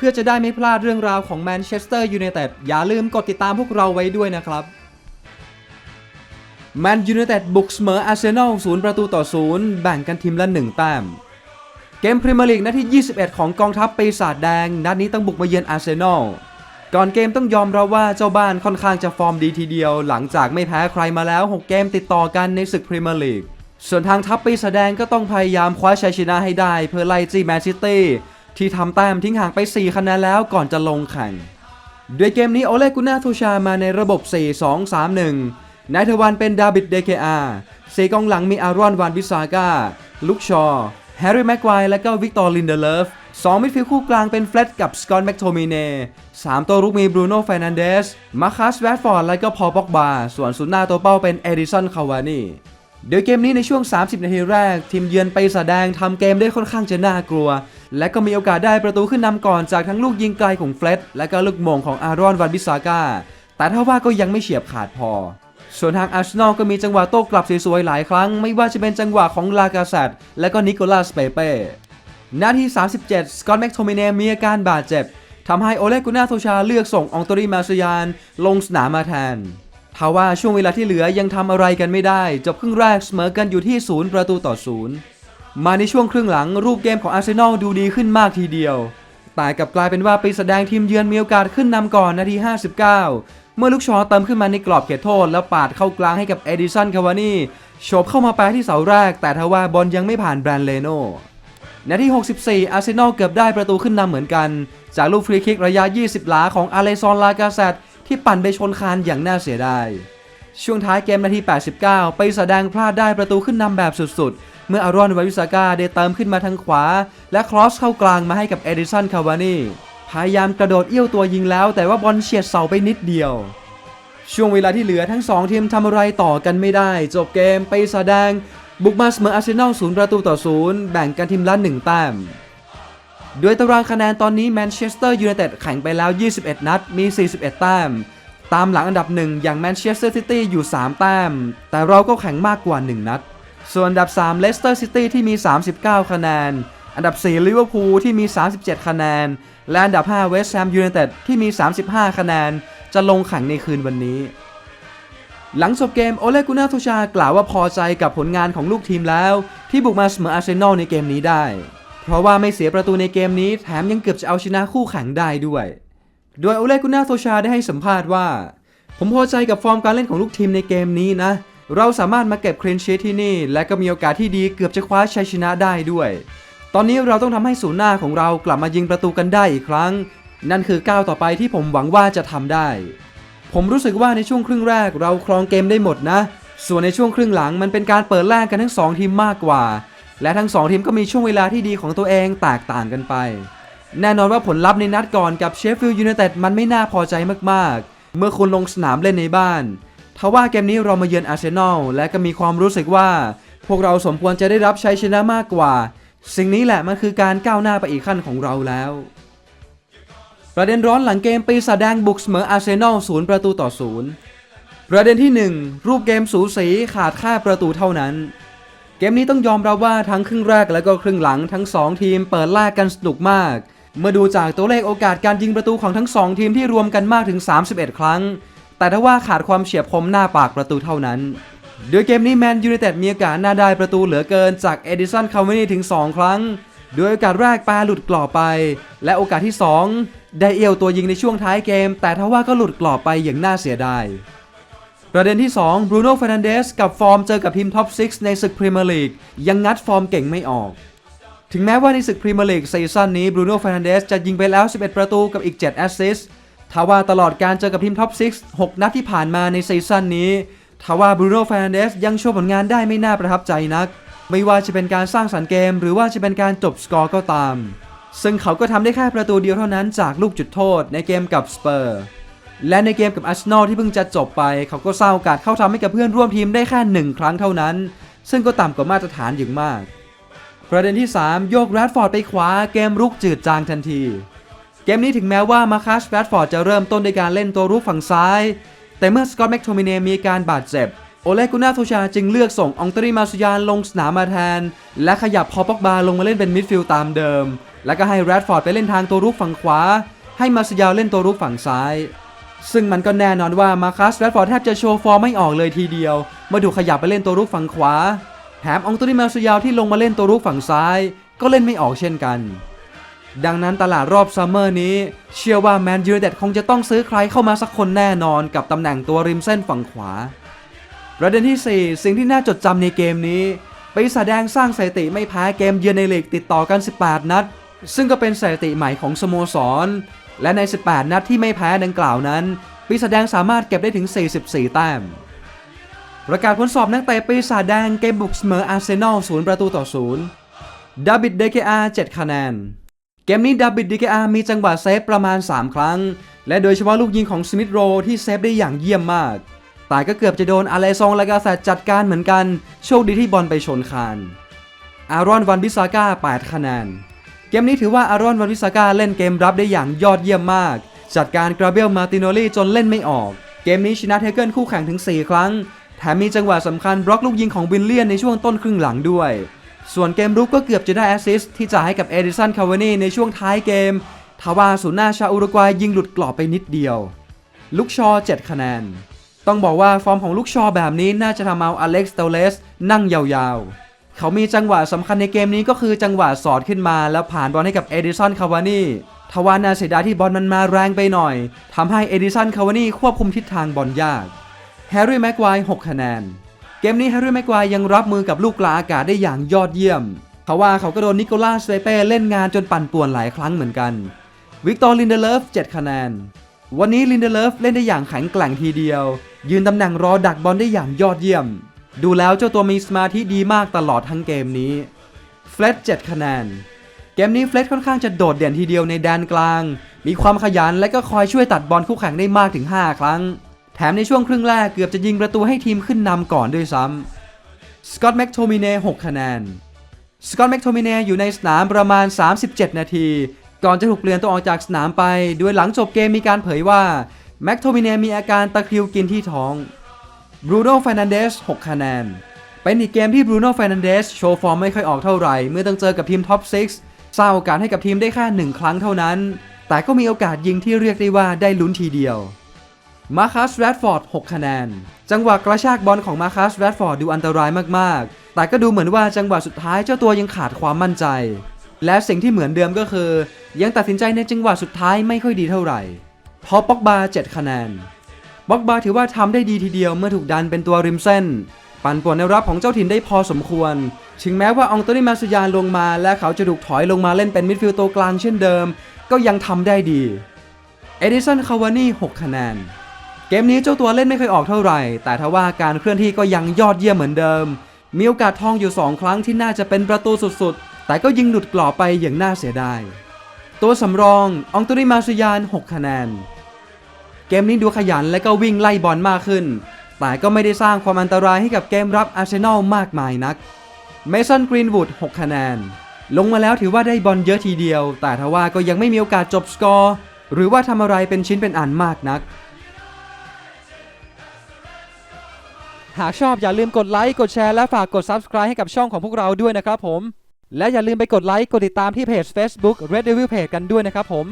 พื่อจะได้ไม่พลาดเรื่องราวของแมนเชสเตอร์ยูไนเต็ดอย่าลืมกดติดตามพวกเราไว้ด้วยนะครับแมนยูไนเต็ดบุกเสมออาร์เซนอลศูนย์ประตูต่อศูนย์แบ่งกันทีมละหนึ่งแต้มเกมพรีเมียร์ลีกนัดที่ 21 ของกองทัพปีศาจแดง นัดนี้ต้องบุกมาเยือนอาร์เซนอลก่อนเกมต้องยอมรับว่าเจ้าบ้านค่อนข้างจะฟอร์มดีทีเดียว หลังจากไม่แพ้ใครมาแล้ว 6 เกมติดต่อกันในศึกพรีเมียร์ลีกส่วนทางทัพปีศาจแดงก็ต้องพยายามคว้าชัยชนะให้ได้ เพื่อไล่จี้แมนซิตี้ ที่ทำแต้มทิ้งห่างไป 4 คะแนนแล้วก่อนจะลงแข่งด้วยเกมนี้โอเลกุน่าทูชามาในระบบ 4-2-3-1 นายทวันเป็นดาบิดเดเคอาสีกองหลังมีอารอนวานวิสาก้าลุกชอแฮร์รี่แม็กควายและก็วิกตอร์ลินเดเลฟสองมิดฟิลด์คู่กลางเป็นเฟล็ดกับสกอตแม็กโทมิเน่สามตัวรุกมีบรูโน่เฟรนันเดสมาคัสแวตฟอร์ดและก็พอป็อกบาส่วนศูนย์หน้าตัวเป้าเป็นเอดิสันคาวานี โดยเกมนี้ในช่วง 30 นาทีแรก ทีมเยือนไปแสดงทำเกมได้ค่อนข้างจะน่ากลัว และก็มีโอกาสได้ประตูขึ้นนำก่อนจากทั้งลูกยิงไกลของเฟล็ดและก็ลูกมงของอารอนวานบิสาก้าแต่ถ้าว่าก็ยังไม่เฉียบขาดพอ ส่วนทางอาร์เซนอลก็มีจังหวะโต้กลับสวยๆหลายครั้ง ไม่ว่าจะเป็นจังหวะของลากาเซตและก็นิโคลัสเปเป้นาที 37 สกอตแม็กโทมิเนมีอาการบาดเจ็บทำให้โอเลกุน่าโทชาเลือกส่งองตรีมาซยาน ลงสนามมาแทน ทว่าช่วงเวลาที่เหลือยังทำอะไรกันไม่ได้ จบครึ่งแรกเสมอกันอยู่ที่0ประตูต่อ0มาในช่วงครึ่งหลังรูปเกมของอาร์เซนอลดูดีขึ้นมากทีเดียว แต่กลับกลายเป็นว่าไปแสดงทีมเยือนมีโอกาสขึ้นนำก่อนนาที 59 เมื่อลูกชอเติมขึ้นมาในกรอบเขตโทษ แล้วปาดเข้ากลางให้กับเอดิสันคาวานี่โฉบเข้ามาแปรที่เสาแรก แต่ทว่าบอลยังไม่ผ่านแบรนเลโนนาที 64 อาร์เซนอลเกือบได้ประตูขึ้นนำเหมือนกัน จากลูกฟรีคิกระยะ 20 หลาของอาเลซอนลากาเซต ที่ปั่นไปชนคานอย่างน่าเสียดาย ช่วงท้ายเกมนาที 89 ไปแสดงพลาดได้ประตูขึ้นนำแบบสุดๆ เมื่ออารอนวาวิสาก้าได้เติมขึ้นมาทางขวา และครอสเข้ากลางมาให้กับเอดิสันคาวานีพยายามกระโดดเอี้ยวตัวยิงแล้ว แต่ว่าบอลเฉียดเสาไปนิดเดียว ช่วงเวลาที่เหลือทั้งสองทีมทำอะไรต่อกันไม่ได้ จบเกมไปแสดงบุกมาเสมออาร์เซนอลศูนย์ประตูต่อศูนย์แบ่งกันทีมละ1แต้ม ด้วยตารางคะแนนตอนนี้แมนเชสเตอร์ยูไนเต็ดแข่งไปแล้ว 21 นัด มี 41 แต้ม ตามหลังอันดับ1อย่างแมนเชสเตอร์ซิตี้อยู่ 3 แต้ม แต่เราก็แข่งมากกว่า 1 นัด ส่วนอันดับ 3 เลสเตอร์ซิตี้ที่มี 39 คะแนน อันดับ 4 ลิเวอร์พูลที่มี 37 คะแนน และอันดับ 5 เวสต์แฮมยูไนเต็ดที่มี 35 คะแนน จะลงแข่งในคืนวันนี้ หลังจบเกมโอเลกุน่าโทชากล่าวว่าพอใจกับผลงานของลูกทีมแล้ว ที่บุกมาเสมออาร์เซนอลในเกมนี้ได้ เพราะว่าไม่เสียประตูในเกมนี้แถมยังเกือบจะเอาชนะคู่แข่งได้ด้วย โดยโอเลกุน่าโทชาได้ให้สัมภาษณ์ว่า ผมพอใจกับฟอร์มการเล่นของลูกทีมในเกมนี้นะ เราสามารถมาเก็บคลีนชีทที่นี่ และก็มีโอกาสที่ดีเกือบจะคว้าชัยชนะได้ด้วย ตอนนี้เราต้องทำให้ศูนย์หน้าของเรากลับมายิงประตูกันได้อีกครั้ง นั่นคือก้าวต่อไปที่ผมหวังว่าจะทำได้ ผมรู้สึกว่าในช่วงครึ่งแรกเราครองเกมได้หมดนะ ส่วนในช่วงครึ่งหลังมันเป็นการเปิดแลกกันทั้ง2ทีมมากกว่า และทั้ง 2 ทีมก็มีช่วงเวลาที่ดีของตัวเองแตกต่างกันไป แน่นอนว่าผลลัพธ์ในนัดก่อนกับเชฟฟิลด์ยูไนเต็ดมันไม่น่าพอใจมากๆ เมื่อคุณลงสนามเล่นในบ้านทว่าเกมนี้เรามาเยือนอาร์เซนอลและก็มีความรู้สึกว่า พวกเราสมควรจะได้รับชัยชนะมากกว่า สิ่งนี้แหละมันคือการก้าวหน้าไปอีกขั้นของเราแล้ว ประเด็นร้อนหลังเกมปีศาจแดงบุกเสมออาร์เซนอลศูนย์ประตูต่อศูนย์ประเด็นที่ 1 รูปเกมสูสีขาดค่าประตูเท่านั้น เกมนี้ต้องยอมรับว่าทั้งครึ่งแรกและก็ครึ่งหลังทั้ง 2 ทีมเปิดแลกกันสนุกมาก เมื่อดูจากตัวเลขโอกาสการยิงประตูของทั้ง 2 ทีมที่รวมกันมากถึง 31 ครั้ง แต่ถ้าว่าขาดความเฉียบคมหน้าปากประตูเท่านั้น โดยเกมนี้แมนยูไนเต็ดมีโอกาสหน่าได้ประตูเหลือเกินจากเอดิสันคาวานีถึง 2 ครั้ง โดยโอกาสแรกปาหลุดกรอบไป และโอกาสที่ 2 ได้เอวตัวยิงในช่วงท้ายเกม แต่ทว่าก็หลุดกรอบไปอย่างน่าเสียดาย ประเด็นที่ 2 บรูโน่เฟรนันเดสกับฟอร์มเจอกับทีมท็อป 6 ในศึกพรีเมียร์ลีกยังงัดฟอร์มเก่งไม่ออก ถึงแม้ว่าในศึกพรีเมียร์ลีกซีซั่นนี้บรูโน่เฟรนันเดสจะยิงไปแล้ว 11 ประตูกับอีก 7 แอสซิสต์ทว่าตลอดการเจอกับทีมท็อป 6 6 นัดที่ผ่านมาในซีซั่นนี้ทว่าบรูโน่เฟรนันเดสยังโชว์ผลงานได้ไม่น่าประทับใจนัก ไม่ว่าจะเป็นการสร้างสรรค์เกม หรือว่าจะเป็นการจบสกอร์ก็ตาม ซึ่งเขาก็ทำได้แค่ประตูเดียวเท่านั้นจากลูกจุดโทษในเกมกับสเปอร์ และในเกมกับอาร์เซนอลที่เพิ่งจะจบไป เขาก็สร้างโอกาสเข้าทำให้กับเพื่อนร่วมทีมได้แค่หนึ่งครั้งเท่านั้น ซึ่งก็ต่ำกว่ามาตรฐานอย่างมาก ประเด็นที่ 3 โยกแรดฟอร์ดไปขวาเกมรุกจืดจางทันที เกมนี้ถึงแม้ว่ามาคัสแรดฟอร์ดจะเริ่มต้นในการเล่นตัวรุกฝั่งซ้าย แต่เมื่อสกอตแม็กโทมิเนมีการบาดเจ็บโอเลกุน่าโทชาจึงเลือกส่งองตรีมาสุยานลงสนามมาแทน และขยับพอปอกบาลงมาเล่นเป็นมิดฟิลด์ตามเดิม แล้วก็ให้แรดฟอร์ดไปเล่นทางตัวรุกฝั่งขวา ให้มาซิยาเล่นตัวรุกฝั่งซ้าย ซึ่งมันก็แน่นอนว่ามาคัสแรดฟอร์ดแทบจะโชว์ฟอร์มไม่ออกเลยทีเดียวเมื่อถูขยับไปเล่นตัวรุกฝั่งขวา แถมองตุนิมาซิยาวที่ลงมาเล่นตัวรุกฝั่งซ้าย ก็เล่นไม่ออกเช่นกัน ดังนั้นตลาดรอบซัมเมอร์นี้ เชื่อว่าแมนยูเต็ดคงจะต้องซื้อใครเข้ามาสักคนแน่นอนกับตำแหน่งตัวริมเส้นฝั่งขวา ประเด็นที่ 4 สิ่งที่น่าจดจำในเกมนี้ปีศาจแดงสร้างสถิติไม่แพ้เกมเยือนในลีกติดต่อกัน 18 นัด ซึ่งก็เป็นสถิติใหม่ของสโมสร และใน 18 นัดที่ไม่แพ้ดังกล่าวนั้น ปีศาจแดงสามารถเก็บได้ถึง 44 แต้ม ประกาศผลสอบนักเตะปีศาจแดงเกมบุกเสมออาร์เซนอล 0 ประตูต่อ 0 ดาบิดเดเคอา7คะแนน เกมนี้ดาบิดเดเคอามีจังหวะเซฟประมาณ 3 ครั้ง และโดยเฉพาะลูกยิงของสมิธโรที่เซฟได้อย่างเยี่ยมมาก แต่ก็เกือบจะโดนอาเลซองและกาแซจัดการเหมือนกัน โชคดีที่บอลไปชนคาน อารอนวันบิสาก้า 8 คะแนน เกมนี้ถือว่าอารอนวันบิสาก้าเล่นเกมรับได้อย่างยอดเยี่ยมมาก จัดการกราเบลมาติโนลีจนเล่นไม่ออก เกมนี้ชนะเทเกิลคู่แข่งถึง 4 ครั้ง แถมมีจังหวะสำคัญบล็อกลูกยิงของวิลเลียนในช่วงต้นครึ่งหลังด้วย ส่วนเกมรุกก็เกือบจะได้แอสซิสต์ที่จ่ายให้กับเอดิสันคาวานีในช่วงท้ายเกมทว่าศูนย์หน้าชาอุรุกวัยยิงหลุดกรอบไปนิดเดียว ลุกชอ 7 คะแนน ต้องบอกว่าฟอร์มของลูกชอแบบนี้น่าจะทำเอาอเล็กซ์เตเลสนั่งยาวๆ เขามีจังหวะสำคัญในเกมนี้ก็คือจังหวะสอดขึ้นมา แล้วผ่านบอลให้กับเอดิสันคาวานี่ทว่านาเสียดายที่บอลมันมาแรงไปหน่อยทำให้เอดิสันคาวานี่ควบคุมทิศทางบอลยากแฮร์รี่แม็กควาย6คะแนน เกมนี้แฮร์รี่แม็กควายยังรับมือกับลูกกลาอากาศได้อย่างยอดเยี่ยมทว่าเขาก็โดนนิโคลัสเซเป้เล่นงานจนปั่นป่วนหลายครั้งเหมือนกันวิกตอร์ลินเดเลฟ7คะแนน วันนี้ลินเดเลฟเล่นได้อย่างแข็งแกร่งทีเดียว ยืนตำแหน่งรอดักบอลได้อย่างยอดเยี่ยม ดูแล้วเจ้าตัวมีสมาธิดีมากตลอดทั้งเกมนี้เฟลต7คะแนน เกมนี้เฟลตค่อนข้างจะโดดเด่นทีเดียวในแดนกลาง มีความขยันและก็คอยช่วยตัดบอลคู่แข่งได้มากถึง 5 ครั้ง แถมในช่วงครึ่งแรกเกือบจะยิงประตูให้ทีมขึ้นนำก่อนด้วยซ้ำสกอตแม็กโทมิเน่6คะแนนสกอตแม็กโทมิเน่อยู่ในสนามประมาณ 37 นาที ก่อนจะถูกเปลี่ยนตัวออกจากสนามไป โดยหลังจบเกมมีการเผยว่าแม็กโทมิเน่มีอาการตะคริวกินที่ท้อง บรูโน่ฟ r นันเดส6คะแนน เป็นอีกเกมที่บรูโน่ฟ r นันเดสโชว์ฟอร์มไม่ค่อยออกเท่าไหร่ เมื่อต้องเจอกับทีมท็อป 6 สร้างโอกาสให้กับทีมได้แค่หนึ่งครั้งเท่านั้น แต่ก็มีโอกาสยิงที่เรียกได้ว่าได้ลุ้นทีเดียว มาคัสแรดฟอร์ด 6 คะแนน จังหวะกระชากบอลของมาคัสแรดฟอร์ดดูอันตรายมากๆ แต่ก็ดูเหมือนว่าจังหวะสุดท้ายเจ้าตัวยังขาดความมั่นใจ และสิ่งที่เหมือนเดิมก็คือ ยังตัดสินใจในจังหวะสุดท้ายไม่ค่อยดีเท่าไหร่พอป็อกบา7คะแนน บ็อกบาถือว่าทำได้ดีทีเดียวเมื่อถูกดันเป็นตัวริมเส้น ปั่นป่วนในรับของเจ้าถิ่นได้พอสมควร ถึงแม้ว่าองโตนิมาสุยานลงมาและเขาจะถูกถอยลงมาเล่นเป็นมิดฟิลด์ตัวกลางเช่นเดิม ก็ยังทำได้ดีเอดิสันคาวานี่6คะแนนเกมนี้เจ้าตัวเล่นไม่เคยออกเท่าไหร่ แต่ทว่าการเคลื่อนที่ก็ยังยอดเยี่ยมเหมือนเดิม มีโอกาสทองอยู่ 2 ครั้งที่น่าจะเป็นประตูสุดๆ แต่ก็ยิงหลุดกรอบไปอย่างน่าเสียดาย ตัวสำรององตุนิมาสุยาน 6 คะแนน เกมนี้ดูขยันและก็วิ่งไล่บอลมากขึ้น แต่ก็ไม่ได้สร้างความอันตรายให้กับเกมรับอาร์เซนอลมากมายนัก เมสันกรีนวูด 6 คะแนน ลงมาแล้วถือว่าได้บอลเยอะทีเดียว แต่ทว่าก็ยังไม่มีโอกาสจบสกอร์ หรือว่าทำอะไรเป็นชิ้นเป็นอันมากนัก หากชอบอย่าลืมกดไลค์ กดแชร์และฝากกด Subscribe ให้กับช่องของพวกเราด้วยนะครับผม และอย่าลืมไปกดไลค์ กดติดตามที่เพจ Facebook Red Devil Page กันด้วยนะครับผม